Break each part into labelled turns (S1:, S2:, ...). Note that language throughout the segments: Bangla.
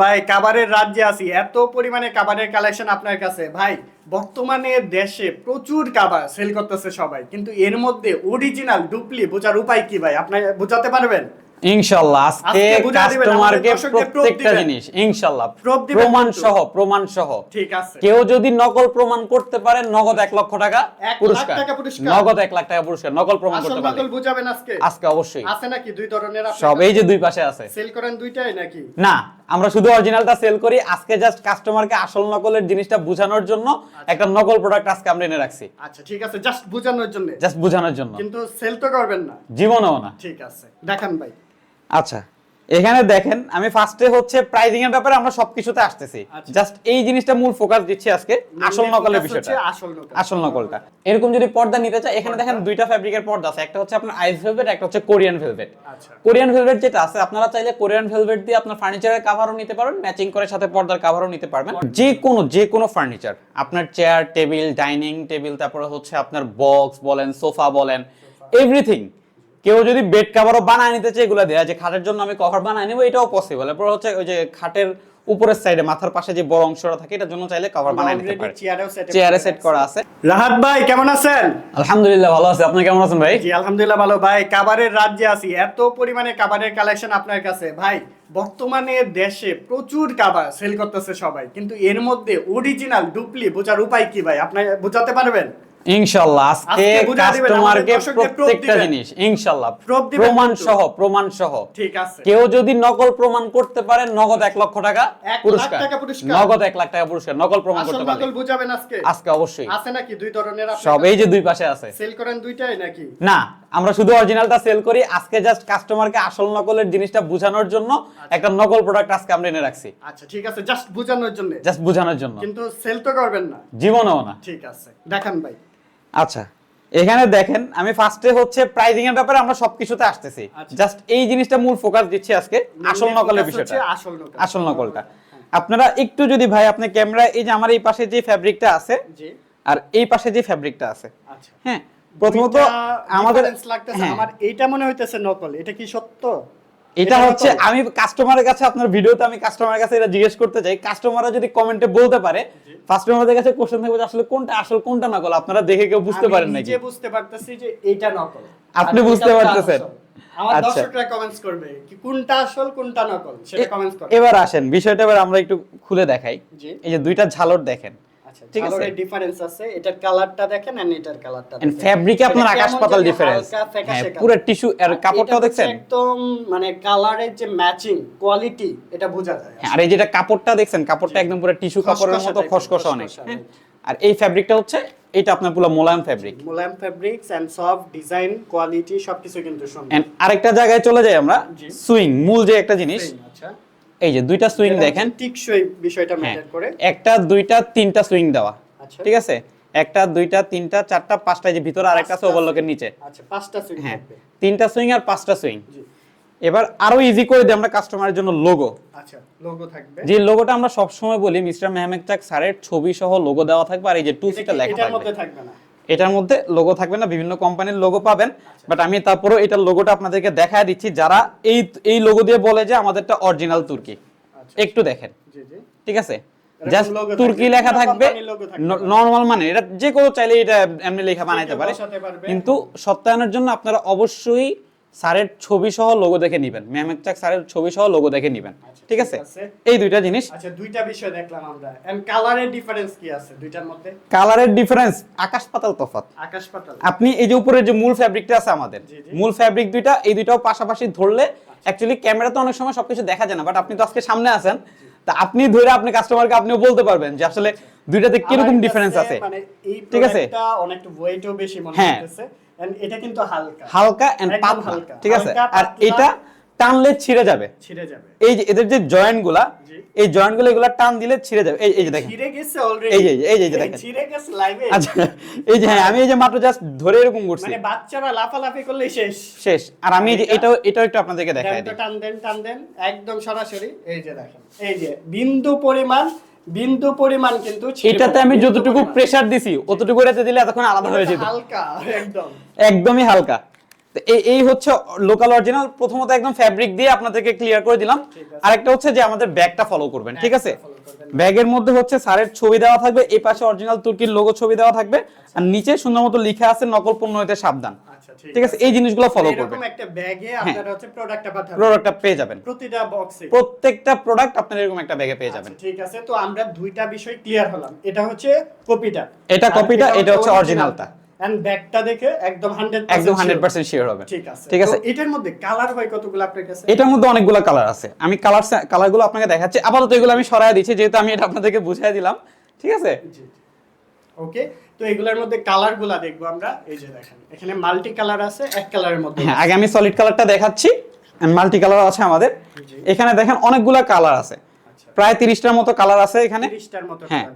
S1: ভাই কাবারের রাজ্যে আছি। এত পরিমাণে কাবারের কালেকশন আপনার কাছে। ভাই বর্তমানে দেশে প্রচুর কাবার সেল করতেছে সবাই। কিন্তু এর মধ্যে অরিজিনাল ডুপ্লি বোঝার উপায় কি ভাই? আপনি বোঝাতে পারবেন?
S2: ইনশাআল্লাহ আজকে কাস্টমারকে প্রত্যেকটা জিনিস ইনশাআল্লাহ প্রমাণ সহ প্রমাণ সহ
S1: ঠিক আছে।
S2: কেউ যদি নকল প্রমাণ করতে পারে নগদ এক লক্ষ টাকা পুরস্কার। নগদ এক লাখ টাকা পুরস্কার নকল প্রমাণ করতে পারলে।
S1: নকল বুঝাবেন আজকে?
S2: আজকে অবশ্যই।
S1: আছে নাকি? দুই ধরনের
S2: সব এই যে দুই পাশে আছে।
S1: সেল করেন দুইটাই নাকি?
S2: না। আমরা শুধু অরিজিনালটা সেল করি আজকে জাস্ট কাস্টমারকে আসল নকলের জিনিসটা বোঝানোর জন্য একটা নকল প্রোডাক্ট আজকে আমরা এনে রাখছি।
S1: আচ্ছা ঠিক আছে জাস্ট বোঝানোর জন্য।
S2: জাস্ট বোঝানোর জন্য।
S1: কিন্তু সেল তো করবেন না।
S2: জীবনও না।
S1: ঠিক আছে। দেখেন ভাই।
S2: আচ্ছা। এখানে দেখেন আমি ফার্স্টে হচ্ছে প্রাইজিং এর ব্যাপারে আমরা সবকিছুতে আসতেছি।
S1: আচ্ছা।
S2: জাস্ট এই জিনিসটা মূল ফোকাস দিচ্ছি আজকে আসল নকলের বিষয়টা।
S1: আসল নকল।
S2: আসল নকলটা। এরকম যদি পর্দা নিতে চাই এখানে দেখেন দুইটা ফ্যাব্রিকের পর্দা আছে। একটা হচ্ছে আপনার আইস ভেলভেট একটা হচ্ছে কোরিয়ান ভেলভেট
S1: আচ্ছা।
S2: কোরিয়ান ভেলভেট যেটা আছে আপনারা চাইলে কোরিয়ান ভেলভেট দিয়ে আপনার ফার্নিচারের কাভারও নিতে পারেন ম্যাচিং করে সাথে পর্দার কাভারও নিতে পারবেন। যে কোনো যে কোনো ফার্নিচার আপনার চেয়ার টেবিল ডাইনিং টেবিল তারপরে হচ্ছে আপনার বক্স বলেন সোফা বলেন এভরিথিং কেউ যদি বেড কাভারও বানায় নিতে চায় এগুলো দেয়া যে খাটের জন্য আমি কভার বানায় নেব এটাও পসিবল এরপর হচ্ছে ওই যে খাটের উপরের সাইডে মাথার পাশে যে বড় অংশটা থাকে এটার জন্য চাইলে কভার বানায় নিতে পারে। চেয়ারে সেট করা আছে।
S1: রাহাত ভাই কেমন আছেন?
S2: আলহামদুলিল্লাহ ভালো আছে। আপনি কেমন আছেন ভাই?
S1: জি আলহামদুলিল্লাহ ভালো। ভাই কাবারের রাজ্যে আছি। এত পরিমাণে কাবারের কালেকশন আপনার কাছে। ভাই বর্তমানে দেশে প্রচুর কাবার সেল করতেছে সবাই। কিন্তু এর মধ্যে অরিজিনাল ডুপ্লি বোঝার উপায় কি ভাই? আপনি বোঝাতে পারবেন?
S2: ইনশাআল্লাহ আজকে কাস্টমারকে প্রত্যেকটা জিনিস ইনশাআল্লাহ প্রমাণ সহ প্রমাণ সহ
S1: ঠিক আছে।
S2: কেউ যদি নকল প্রমাণ করতে পারে নগদ এক লক্ষ টাকা পুরস্কার। নগদ এক লাখ টাকা পুরস্কার নকল প্রমাণ করতে পারে
S1: নকল বুঝাবেন আজকে?
S2: আজকে অবশ্যই।
S1: আছে নাকি? দুই ধরনের
S2: সব এই যে দুই পাশে আছে।
S1: সেল করেন দুইটাই নাকি?
S2: না আমরা শুধু অরিজিনালটা সেল করি আজকে জাস্ট কাস্টমারকে আসল নকলের জিনিসটা বোঝানোর জন্য একটা নকল প্রোডাক্ট আজকে আমরা এনে রাখছি।
S1: আচ্ছা ঠিক আছে জাস্ট বোঝানোর জন্য।
S2: জাস্ট বোঝানোর জন্য।
S1: কিন্তু সেল তো করবেন না।
S2: জীবনেও না।
S1: ঠিক আছে দেখান ভাই।
S2: আচ্ছা এখানে দেখেন আমি ফার্স্টে হচ্ছে প্রাইজিং এর ব্যাপারে আমরা সবকিছুতে আসতেছি।
S1: আচ্ছা।
S2: জাস্ট এই জিনিসটা মূল ফোকাস দিচ্ছি আজকে আসল নকলের বিষয়টা।
S1: আসল নকল।
S2: আসল নকলটা। আপনারা একটু যদি ভাই আপনি ক্যামেরা এই যে আমার এই পাশে যে ফ্যাব্রিকটা আছে
S1: জি।
S2: আর এই পাশে যে ফ্যাব্রিকটা আছে
S1: আচ্ছা।
S2: হ্যাঁ প্রথমত আমাদের হ্যাঁ,
S1: আমার এইটা মনে হইতেছে নকল এটা কি সত্য?
S2: এটা হচ্ছে আমি কাস্টমারের কাছে আপনার ভিডিওতে আমি কাস্টমারের কাছে এটা জিজ্ঞেস করতে চাই। কাস্টমাররা যদি কমেন্টে বলতে পারে ফার্স্ট আমাদের কাছে কোশ্চেন থাকবে আসলে কোনটা আসল কোনটা নকল? আপনারা দেখে কেউ বুঝতে পারেন নাকি?
S1: নিজে বুঝতে পারতেছি যে এইটা নকল।
S2: আপনি বুঝতে পারতেছেন?
S1: আমার
S2: আচ্ছা।
S1: দর্শকরা কমেন্টস করবে কি কোনটা আসল কোনটা নকল? সেটা কমেন্টস করবে।
S2: এবার আসেন বিষয়টা এবার আমরা একটু খুলে দেখাই। এই যে দুইটা ঝালর দেখেন। ঠিক আছে।
S1: ডিফারেন্স আছে এটার কালারটা দেখেন আর এটার কালারটা
S2: এন্ড
S1: দেখেন।
S2: ফ্যাব্রিকে আপনার আকাশ পাতাল ডিফারেন্স হ্যাঁ পুরো টিস্যু আর কাপড়টাও দেখছেন?
S1: একদম মানে কালারের যে ম্যাচিং কোয়ালিটি এটা বোঝা যায়।
S2: হ্যাঁ, আর এই যেটা কাপড়টা দেখছেন কাপড়টা একদম পুরো টিস্যু কাপড়ের মতো খসখসে অনেক। হ্যাঁ। আর এই ফ্যাব্রিকটা হচ্ছে এটা আপনার পুরো মোলায়েম ফ্যাব্রিক
S1: মোলায়েম fabrics and soft design quality সবকিছু কিন্তু সুন্দর।
S2: এন্ড আরেকটা জায়গায় চলে যাই আমরা। সুইং মূল যে একটা জিনিস।
S1: আচ্ছা।
S2: এই যে দুইটা সুইং দেখেন।
S1: টিকসই বিষয়টা ম্যাটার করে।
S2: একটা দুইটা তিনটা সুইং দেওয়া।
S1: আচ্ছা।
S2: ঠিক আছে? একটা দুইটা তিনটা চারটা পাঁচটা যে ভিতরে আরেকটা আছে ওভারলকের নিচে।
S1: আচ্ছা পাঁচটা সুইং
S2: হ্যাঁ। তিনটা সুইং আর পাঁচটা সুইং
S1: জি।
S2: এবার আরও ইজি করে দিই আমরা কাস্টমারের জন্য লোগো
S1: আচ্ছা লোগো থাকবে।
S2: যে লোগোটা আমরা সবসময় বলি মিস্টার মেহমেদ চাক স্যারের ছবি সহ লোগো দেওয়া থাকবে আর এই যে টু সিটা লেখা
S1: এটার
S2: থাকবে।
S1: মধ্যে থাকবে না?
S2: এটার মধ্যে লোগো থাকবে না বিভিন্ন কোম্পানির লোগো পাবেন।
S1: আচ্ছা।
S2: বাট আমি তারপরে এটার লোগোটা আপনাদেরকে দেখায় দিচ্ছি যারা এই এই লোগো দিয়ে বলে যে আমাদেরটা অরিজিনাল তুর্কি
S1: আচ্ছা
S2: একটু দেখেন। ঠিক আছে? জাস্ট তুর্কি লেখা থাকবে। নরমাল মানে এটা যে কোনো চাইলে এটা এমনি লেখা বানাইতে পারে। কিন্তু সত্যায়নের জন্য আপনারা অবশ্যই স্যারের ছবি সহ লোগো দেখে নেবেন। মেহমেদ চাক স্যারের ছবি সহ লোগো দেখে নেবেন।
S1: আচ্ছা,
S2: ঠিক আছে। এই দুইটা জিনিস
S1: আচ্ছা দুইটা বিষয় দেখলাম আমরা। এন্ড কালারের ডিফারেন্স কি আছে দুইটার মধ্যে?
S2: কালারের ডিফারেন্স আকাশ পাতাল তফাৎ।
S1: আকাশ পাতাল।
S2: আপনি এই যে উপরে যে মূল ফ্যাব্রিকটা আছে আমাদের। মূল ফ্যাব্রিক দুইটা এই দুইটাও পাশাপাশি ধরলে অ্যাকচুয়ালি ক্যামেরাতে অনেক সময় সবকিছু দেখা যায় না বাট আপনি তো আজকে সামনে আছেন। তা আপনি ধরে আপনি কাস্টমারকে আপনিও বলতে পারবেন যে আসলে দুইটাতে কীরকম ডিফারেন্স আছে
S1: মানে
S2: ঠিক আছে?
S1: অনেকটা ওয়েটও বেশি মনে
S2: হ্যাঁ।
S1: হচ্ছে এন্ড এটা কিন্তু হালকা
S2: হালকা এন্ড পাতলা। ঠিক আছে আর এটা টানলে ছিঁড়ে যাবে।
S1: ছিঁড়ে যাবে।
S2: এই যে এদের যে
S1: জয়েন্টগুলা
S2: এই জয়েন্টগুলো এগুলা টান দিলে ছিঁড়ে যাবে। এই এই যে দেখেন।
S1: ছিঁড়ে গেছে অলরেডি
S2: এই যে, এই যে, এই যে দেখেন।
S1: ছিঁড়ে গেছে লাইভে
S2: আচ্ছা এই যে হ্যাঁ আমি এই যে মাত্র জাস্ট ধরে এরকম করছি।
S1: মানে বাচ্চারা লাফালাফি করলে শেষ।
S2: শেষ। আর আমি যে
S1: এটা-
S2: এটাও এটাও একটু আপনাদেরকে দেখাই
S1: দেন
S2: দিই।
S1: টান দেন টান দেন। একদম সরাসরি। এই যে দেখেন। এই যে বিন্দু পরিমাণ বিন্দু পরিমাণ কিন্তু
S2: এটাতে আমি যতটুকু প্রেসার দিছি অতটুকু এটাতে দিলে এতক্ষণ আলাদা হয়ে যেত।
S1: হালকা একদম।
S2: একদমই হালকা। এই হচ্ছে লোকাল অরিজিনাল প্রথমত একদম ফ্যাব্রিক দিয়ে আপনাদেরকে ক্লিয়ার করে দিলাম। আরেকটা হচ্ছে যে আমাদের ব্যাগটা ফলো করবেন ঠিক আছে? ব্যাগের মধ্যে হচ্ছে সারের ছবি দেওয়া থাকবে এই পাশে অরিজিনাল তুর্কির লোগো ছবি দেওয়া থাকবে। আর নিচে সুন্দর মতো লিখা আছে নকল পণ্য হইতে সাবধান।
S1: আচ্ছা
S2: ঠিক আছে? এই জিনিসগুলো ফলো
S1: এরকম
S2: করবেন।
S1: একটা ব্যাগে আপনারা হচ্ছে প্রোডাক্টটা পাঠাবেন।
S2: প্রোডাক্টটা পেয়ে যাবেন।
S1: প্রতিটা বক্সে
S2: প্রত্যেকটা প্রোডাক্ট আপনার এরকম একটা ব্যাগে পেয়ে যাবেন।
S1: ঠিক আছে। তো আমরা দুইটা বিষয় ক্লিয়ার হলাম। এটা হচ্ছে কপিটা।
S2: এটা কপিটা এটা হচ্ছে originalটা।
S1: এন্ড ব্যাগটা দেখে একদম 100%
S2: একদম
S1: sure।
S2: হান্ড্রেড পার্সেন্ট শিওর হবে।
S1: ঠিক আছে।
S2: ঠিক আছে।
S1: এটার মধ্যে কালার হয় কতগুলো আপনার কাছে?
S2: এটার মধ্যে অনেকগুলো কালার আছে। আমি কালার কালারগুলো আপনাকে দেখাচ্ছি। আপাতত এগুলো আমি সরাই দিচ্ছি যেহেতু আমি এটা আপনাদেরকে বুঝাই দিলাম। ঠিক আছে?
S1: ওকে তো এগুলোর মধ্যে কালারগুলা দেখব আমরা। এই যে দেখেন এখানে মাল্টি কালার আছে এক কালারের মধ্যে
S2: হ্যাঁ আগে আমি সলিড কালারটা দেখাচ্ছি। মাল্টি কালার আছে আমাদের। এখানে দেখেন অনেকগুলো কালার আছে। প্রায় তিরিশটার মতো কালার আছে এখানে। হ্যাঁ।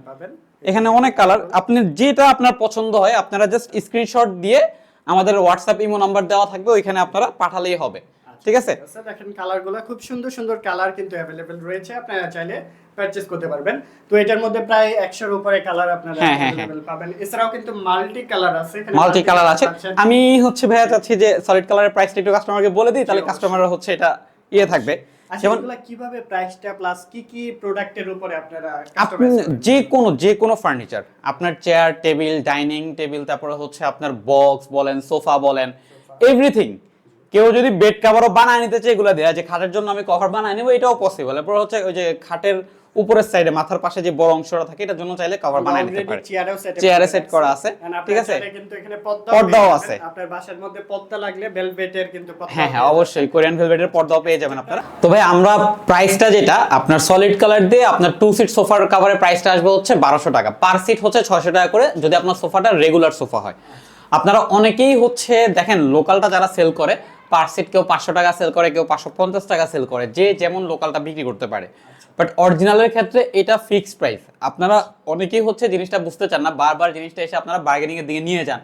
S2: এখানে অনেক কালার আপনি যেটা আপনার পছন্দ হয় আপনারা জাস্ট স্ক্রিনশট দিয়ে আমাদের হোয়াটসঅ্যাপ ইমো নাম্বার দেওয়া থাকবে ওইখানে আপনারা পাঠালেই হবে। ঠিক আছে?
S1: আচ্ছা দেখেন কালারগুলো খুব সুন্দর সুন্দর কালার কিন্তু অ্যাভেলেবেল রয়েছে। আপনারা চাইলে পারচেজ করতে পারবেন। তো এটার মধ্যে প্রায় 100 এর উপরে কালার আপনারা
S2: হ্যাঁ, হ্যাঁ,
S1: অ্যাভেলেবেল পাবেন। এছাড়াও কিন্তু মাল্টি কালার আছে।
S2: মাল্টি কালার আছে। আমি হচ্ছে ভাইয়া চাচ্ছি যে সলিড কালারের প্রাইসটা একটু কাস্টমারকে বলে দিই তাহলে কাস্টমাররা হচ্ছে এটা ইয়ে থাকবে।
S1: আচ্ছা
S2: যেমন
S1: এগুলা কীভাবে প্রাইসটা প্লাস কি কি প্রোডাক্টের উপরে আপনারা
S2: আপনি যে কোনো যে কোনো ফার্নিচার আপনার চেয়ার টেবিল ডাইনিং টেবিল তারপরে হচ্ছে আপনার বক্স বলেন সোফা বলেন এভরিথিং কেউ যদি বেড কাভারও বানায় নিতে চায় এগুলো দেওয়া যে খাটের জন্য আমি কভার বানায় নেব এটাও পসিবল এরপর হচ্ছে ওই যে খাটের উপরের সাইডে মাথার পাশে যে বড় অংশটা থাকে এটার জন্য চাইলে কভার বানায় নিতে
S1: already
S2: পারে।
S1: চেয়ারেও set up
S2: চেয়ারে
S1: রাখছি।
S2: করা আছে, ঠিক আছে?
S1: কিন্তু এখানে পর্দাও
S2: আছে।
S1: আপনার বাসার মধ্যে পর্দা লাগলে ভেলভেটের কিন্তু
S2: হ্যাঁ হ্যাঁ অবশ্যই। কোরিয়ান ভেলভেটের পর্দাও পেয়ে যাবেন আপনারা। তো ভাই আমরা প্রাইসটা যেটা আপনার সলিড কালার দিয়ে আপনার টু সিট সোফার কাভারের প্রাইসটা আসবে হচ্ছে বারোশো টাকা। পার সিট হচ্ছে ছয়শো টাকা করে যদি আপনার সোফাটা রেগুলার সোফা হয়। আপনারা অনেকেই হচ্ছে দেখেন লোকালটা যারা সেল করে পার সিট কেউ পাঁচশো টাকা সেল করে কেউ পাঁচশো পঞ্চাশ টাকা সেল করে যে যেমন লোকালটা বিক্রি করতে পারে। বাট অরিজিনালের ক্ষেত্রে এটা ফিক্স প্রাইস আপনারা অনেকেই হচ্ছে জিনিসটা বুঝতে চান না, বারবার জিনিসটা এসে আপনারা বার্গেনিং এর দিকে নিয়ে যান।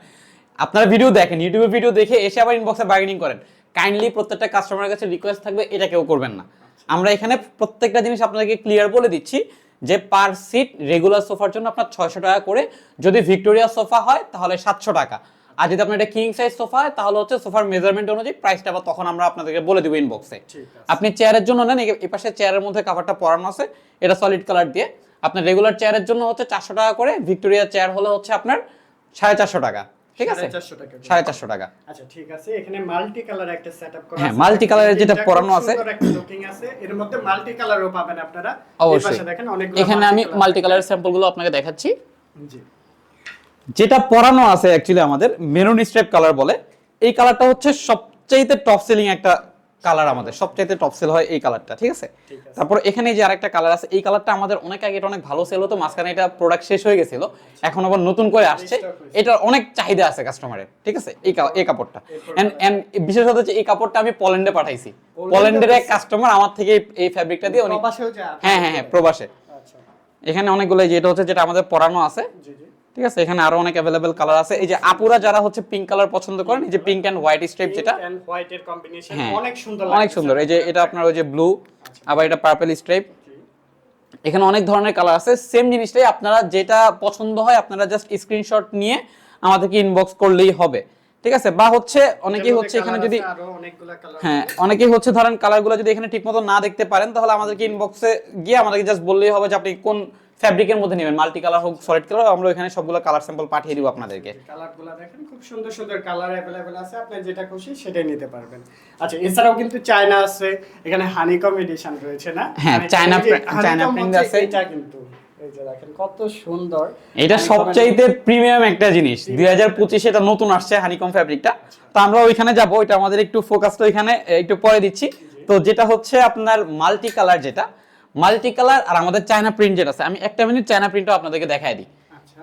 S2: আপনারা ভিডিও দেখেন ইউটিউবে ভিডিও দেখে এসে আবার ইনবক্সে বার্গেনিং করেন। কাইন্ডলি প্রত্যেকটা কাস্টমারের কাছে রিকোয়েস্ট থাকবে, এটা কেউ করবেন না। আমরা এখানে প্রত্যেকটা জিনিস আপনাদেরকে ক্লিয়ার বলে দিচ্ছি যে পার সিট রেগুলার সোফার জন্য আপনার ছয়শো টাকা করে, যদি ভিক্টোরিয়া সোফা হয় তাহলে সাতশো টাকা। আর যদি আপনার এটা কিং সাইজ সোফা হয় তাহলে হচ্ছে সোফার মেজারমেন্ট অনুযায়ী প্রাইসটা আবার তখন আমরা আপনাদেরকে বলে দিব ইনবক্সে আপনি চেয়ারের জন্য নেন এই পাশে চেয়ারের মধ্যে কাভারটা পরানো আছে এটা সলিড কালার দিয়ে। আপনার রেগুলার চেয়ারের জন্য হচ্ছে চারশো টাকা করে ভিক্টোরিয়া চেয়ার হলে হচ্ছে আপনার সাড়ে চারশো টাকা। ঠিক আছে?
S1: 450 টাকা করে।
S2: সাড়ে চারশো টাকা।
S1: আচ্ছা ঠিক আছে। এখানে মাল্টি কালার একটা সেটআপ করা
S2: হ্যাঁ, এর যেটা পরানো আছে।
S1: এর মধ্যে মাল্টি কালারও পাবেন আপনারা। এই
S2: অবশ্যই।
S1: পাশে দেখেন অনেকগুলো
S2: এখানে আমি মাল্টি কালারের স্যাম্পলগুলো আপনাকে দেখাচ্ছি।
S1: জি।
S2: যেটা পরানো আছে অ্যাকচুয়ালি আমাদের মেরুন স্ট্রাইপ কালার বলে। এই কালারটা হচ্ছে সবচাইতে টপ সেলিং একটা কালার আমাদের সবচাইতে টপ সেল হয় এই কালারটা ঠিক আছে? তারপর এখানে যে আরেকটা কালার আছে এই কালারটা আমাদের অনেক আগে এটা অনেক ভালো সেল হতো মাঝখানে এটা প্রোডাক্ট শেষ হয়ে গেছিল এখন আবার নতুন করে আসছে। এটার অনেক চাহিদা আছে কাস্টমারের ঠিক আছে? এই এই কাপড়টা। এন্ড এন্ড বিশেষত হচ্ছে এই কাপড়টা আমি পল্যান্ডে পাঠাইছি।
S1: পোল্যান্ডে
S2: পল্যান্ডের এক কাস্টমার আমার থেকে এই- ফ্যাব্রিকটা দিয়ে
S1: অনেক
S2: হ্যাঁ হ্যাঁ হ্যাঁ প্রবাসে।
S1: আচ্ছা।
S2: এখানে অনেকগুলো যেটা হচ্ছে যেটা আমাদের পরানো আছে।
S1: জি জি।
S2: ঠিক আছে? এখানে আরও অনেক অ্যাভেলেবেল কালার আছে। এই যে আপুরা যারা হচ্ছে পিঙ্ক কালার পছন্দ করেন এই যে পিঙ্ক এন্ড হোয়াইট স্ট্রাইপ যেটা
S1: এন্ড হোয়াইট এর কম্বিনেশন
S2: হ্যাঁ
S1: অনেক সুন্দর
S2: অনেক সুন্দর। এই যে এটা আপনার ওই যে ব্লু আবার এটা পার্পল স্ট্রাইপ এখানে অনেক ধরনের কালার আছে। সেম জিনিসটাই আপনারা যেটা পছন্দ হয় আপনারা জাস্ট স্ক্রিনশট নিয়ে আমাদেরকে ইনবক্স করলেই হবে। ঠিক আছে? বা হচ্ছে অনেকেই হচ্ছে এখানে যদি হ্যাঁ অনেকেই হচ্ছে ধরেন কালারগুলো যদি এখানে ঠিকমতো না দেখতে পারেন তাহলে আমাদেরকে ইনবক্সে গিয়ে আমাদেরকে জাস্ট বললেই হবে যে আপনি কোন ফ্যাব্রিকের মধ্যে নেবেন মাল্টি কালার হোক সলিড কালার আমরা এখানে সবগুলো কালার স্যাম্পল পাঠিয়ে দিব আপনাদেরকে।
S1: কালারগুলো দেখেন খুব সুন্দর সুন্দর কালার অ্যাভেলেবেল আছে আপনি যেটা খুশি সেটাই নিতে পারবেন। আচ্ছা এছাড়াও কিন্তু চায়না আছে এখানে হানিকম এডিশন রয়েছে না?
S2: হ্যাঁ, চায়না প্রি- চায়না print
S1: হচ্ছে
S2: আছে।
S1: এটা কিন্তু এই যে দেখেন কত সুন্দর।
S2: এটা সবচাইতে প্রিমিয়াম একটা জিনিস। দুই হাজার পঁচিশে এটা নতুন আসছে হানিকম ফ্যাব্রিকটা তো আমরা ওইখানে যাব ওইটা আমাদের একটু ফোকাসটা ওইখানে একটু পরে দিচ্ছি। তো যেটা হচ্ছে আপনার মাল্টি কালার যেটা মাল্টি কালার আর আমাদের চায়না প্রিন্ট যেটা আছে। আমি একটা মিনিট চায়না প্রিন্টও আপনাদেরকে দেখাই দিই।
S1: আচ্ছা।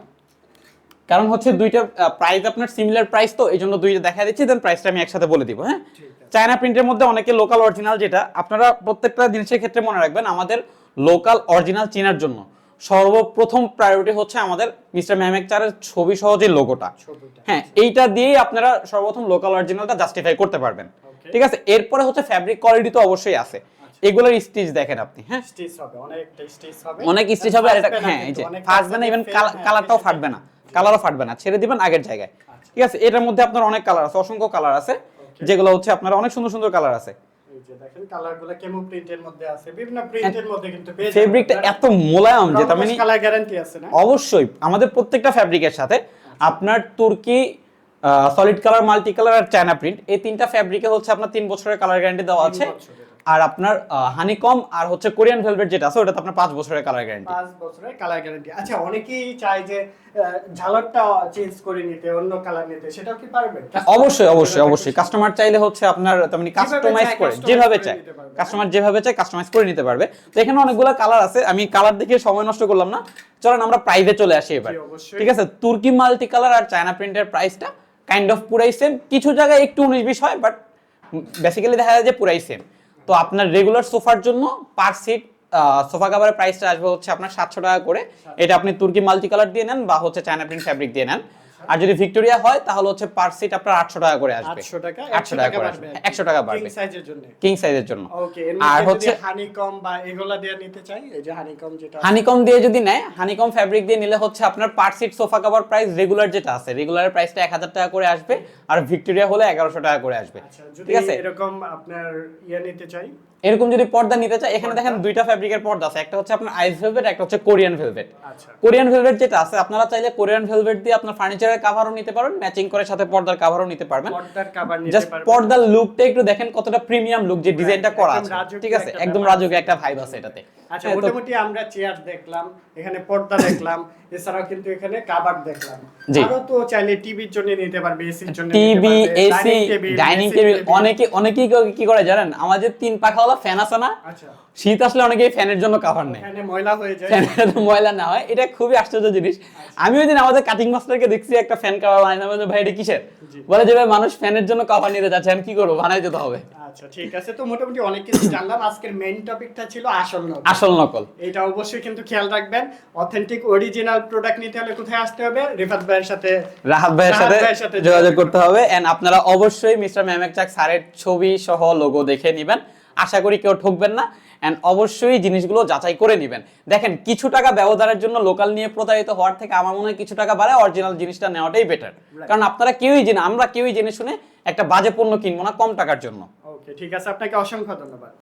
S2: কারণ হচ্ছে দুইটার প্রাইস আপনার সিমিলার প্রাইস তো এই জন্য দুইটা দেখা দিচ্ছি দেন প্রাইসটা আমি একসাথে বলে দিব হ্যাঁ? চায়না প্রিন্টের মধ্যে অনেকে লোকাল অরিজিনাল যেটা আপনারা প্রত্যেকটা জিনিসের ক্ষেত্রে মনে রাখবেন আমাদের লোকাল অরিজিনাল চেনার জন্য সর্বপ্রথম প্রায়োরিটি হচ্ছে আমাদের মিস্টার ম্যামেক চারের ছবি সহ যে লোগোটা হ্যাঁ এইটা দিয়েই আপনারা সর্বপ্রথম লোকাল অরিজিনালটা জাস্টিফাই করতে পারবেন। ঠিক আছে? এরপরে হচ্ছে ফ্যাব্রিক কোয়ালিটি তো অবশ্যই আছে। এগুলোর স্টিচ দেখেন আপনি হ্যাঁ?
S1: স্টিচ হবে অনেকটা স্টিচ হবে।
S2: অনেক স্টিচ হবে আর এটা হ্যাঁ এই যে ফাটবে না ইভেন
S1: হ্যাঁ,
S2: কালারটাও ফাটবে না কালারও ফাটবে না ছেড়ে দিবেন আগের জায়গায়। ঠিক আছে এটার মধ্যে আপনার অনেক কালার আছে অসংখ্য কালার আছে যেগুলো হচ্ছে আপনার অনেক সুন্দর সুন্দর কালার আছে।
S1: দেখেন কালারগুলো কেমো প্রিন্টের মধ্যে আছে বিভিন্ন প্রিন্টের মধ্যে কিন্তু
S2: ফেব্রিকটা এত মোলায়েম যে তার মানে
S1: কালার গ্যারান্টি আছে না?
S2: অবশ্যই আমাদের প্রত্যেকটা ফ্যাব্রিকের সাথে আপনার তুর্কি সলিড কালার মাল্টি কালার আর চায়না প্রিন্ট এই তিনটা ফ্যাব্রিকে হচ্ছে আপনার তিন বছরের কালার গ্যারান্টি দেওয়া আছে। আর আপনার হানিকম আর হচ্ছে কোরিয়ান ভেলভেট যেটা আছে ওটাতে আপনার পাঁচ বছরের কালার গ্যারান্টি
S1: পাঁচ বছরের কালার গ্যারান্টি আচ্ছা অনেকেই চায় যে ঝালরটা চেঞ্জ করে নিতে অন্য কালার নিতে সেটাও কি পারবে
S2: অবশ্যই অবশ্যই অবশ্যই। কাস্টমার চাইলে হচ্ছে আপনার তার মানে কাস্টমাইজ করে যেভাবে চায়। কাস্টমার যেভাবে চায় কাস্টমাইজ করে নিতে পারবে। তো এখানে অনেকগুলো কালার আছে আমি কালার দেখে সময় নষ্ট করলাম না। চলেন আমরা প্রাইসে চলে আসি এবার। ঠিক আছে তুর্কি মাল্টি কালার আর চায়না প্রিন্টের প্রাইসটা কাইন্ড অফ পুরাই সেম কিছু জায়গায় একটু উনিশ বিশ হয় বাট বেসিক্যালি দেখা যায় যে পুরাই সেম তো আপনার রেগুলার সোফার জন্য পার সিট সোফা কাভারের প্রাইসটা আসবে হচ্ছে আপনার সাতশো টাকা করে। এটা আপনি তুর্কি মাল্টি কালার দিয়ে নেন বা হচ্ছে চায়না প্রিন্ট ফ্যাব্রিক দিয়ে নেন। আর যদি ভিক্টোরিয়া হয় তাহলে হচ্ছে পার সিট আপনার আটশো টাকা করে আসবে।
S1: 800 টাকা?
S2: আটশো টাকা করে আসবে। একশো টাকা বাড়বে।
S1: কিং সাইজের জন্য।
S2: কিং সাইজের জন্য।
S1: ওকে
S2: আর হচ্ছে
S1: হানিকম বা এগুলা দিয়ে নিতে চাই এই যে হানিকম যেটা
S2: হানিকম দিয়ে যদি নেয় হানিকম ফ্যাব্রিক দিয়ে নিলে হচ্ছে আপনার per seat sofa cover price regular যেটা আছে রেগুলার প্রাইসটা এক হাজার টাকা করে আসবে। আর ভিক্টোরিয়া হলে এগারোশো টাকা করে আসবে।
S1: আচ্ছা
S2: ঠিক আছে?
S1: এরকম আপনার ইয়ে নিতে চাই
S2: এরকম যদি পর্দা নিতে চায় এখানে দেখেন দুইটা ফ্যাব্রিকের পর্দা আছে একটা হচ্ছে আপনার আইস ভেলভেট একটা হচ্ছে কোরিয়ান ভেলভেট
S1: আচ্ছা।
S2: কোরিয়ান ভেলভেট যেটা আছে আপনারা চাইলে কোরিয়ান ভেলভেট দিয়ে আপনার ফার্নিচারের কাভারও নিতে পারেন ম্যাচিং করে সাথে পর্দার কাভারও নিতে পারবেন।
S1: পর্দার কভার নিতে
S2: জাস্ট পর্দার লুকটা একটু দেখেন কতটা প্রিমিয়াম লুক যে ডিজাইনটা করা আছে। ঠিক আছে? একদম রাজকীয় একটা ভাইব আছে এটাতে।
S1: আচ্ছা
S2: হ্যাঁ,
S1: মোটামুটি আমরা চেয়ার দেখলাম এখানে পর্দা দেখলাম এছাড়াও কিন্তু এখানে কাবার দেখলাম। আরও তো চাইলে টিভির জন্য নিতে পারবে এসির জন্য
S2: টিভি এসি ডাইনিং টেবিল অনেকে অনেকেই কি- করে জানেন? আমাদের তিন ফ্যান আছে না?
S1: আচ্ছা।
S2: শীত আসলে অনেকেই ফ্যানের জন্য কাভার নেয়।
S1: ময়লা হয়ে যায়।
S2: ফ্যানের ময়লা না হয়। এটা খুবই আশ্চর্য জিনিস। আমি ওই দিন আমাদের কাটিং মাস্টারকে দেখছি একটা ফ্যান কাভার বানাই বলে ভাই এটা কিসের? বলে যে ভাই মানুষ ফ্যানের জন্য কাভার নিতে যাচ্ছে আমি কি করব? বানাই যেতে হবে।
S1: আচ্ছা ঠিক আছে। তো মোটামুটি অনেক কিছু জানলাম। আজকের মেইন টপিকটা ছিল আসন্ন
S2: আসল নকল।
S1: এটা অবশ্যই কিন্তু খেয়াল রাখবেন। অথেন্টিক অরিজিনাল প্রোডাক্ট নিতে হলে কোথায় আসতে হবে? রিফাত ভাইয়ের সাথে
S2: রাহাত ভাইয়ের সাথে যোগাযোগ করতে হবে। এন্ড আপনারা অবশ্যই মিস্টার ম্যামেক চাক স্যারের ছবি সহ লোগো দেখে নেবেন। আশা করি কেউ ঠকবেন না অ্যান্ড অবশ্যই জিনিসগুলো যাচাই করে নেবেন। দেখেন কিছু টাকা ব্যবধানের জন্য লোকাল নিয়ে প্রতারিত হওয়ার থেকে আমার মনে হয় কিছু টাকা বাড়ায় অরিজিনাল জিনিসটা নেওয়াটাই বেটার কারণ আপনারা কেউই জেনে আমরা কেউই জেনে শুনে একটা বাজে পণ্য কিনবো না কম টাকার জন্য।
S1: ওকে ঠিক আছে আপনাকে অসংখ্য ধন্যবাদ।